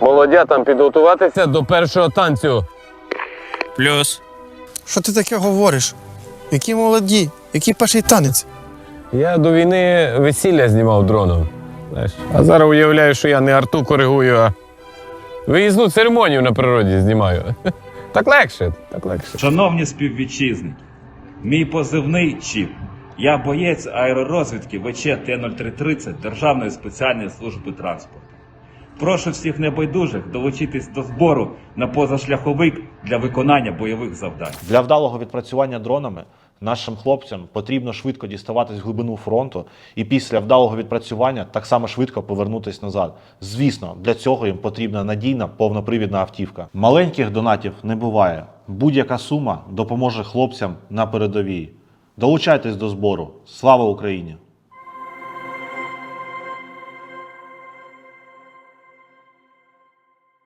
Молодятам підготуватися до першого танцю. Плюс. Що ти таке говориш? Які молоді, який перший танець? Я до війни весілля знімав дроном. Знаєш. А зараз уявляю, що я не арту коригую, а виїзну церемонію на природі знімаю. Так легше, так легше. Шановні співвітчизники, мій позивний ЧІП. Я боєць аеророзвідки ВЧ Т-0330 Державної спеціальної служби транспорту. Прошу всіх небайдужих долучитись до збору на позашляховик для виконання бойових завдань. Для вдалого відпрацювання дронами нашим хлопцям потрібно швидко діставатись в глибину фронту і після вдалого відпрацювання так само швидко повернутись назад. Звісно, для цього їм потрібна надійна повнопривідна автівка. Маленьких донатів не буває. Будь-яка сума допоможе хлопцям на передовій. Долучайтесь до збору. Слава Україні!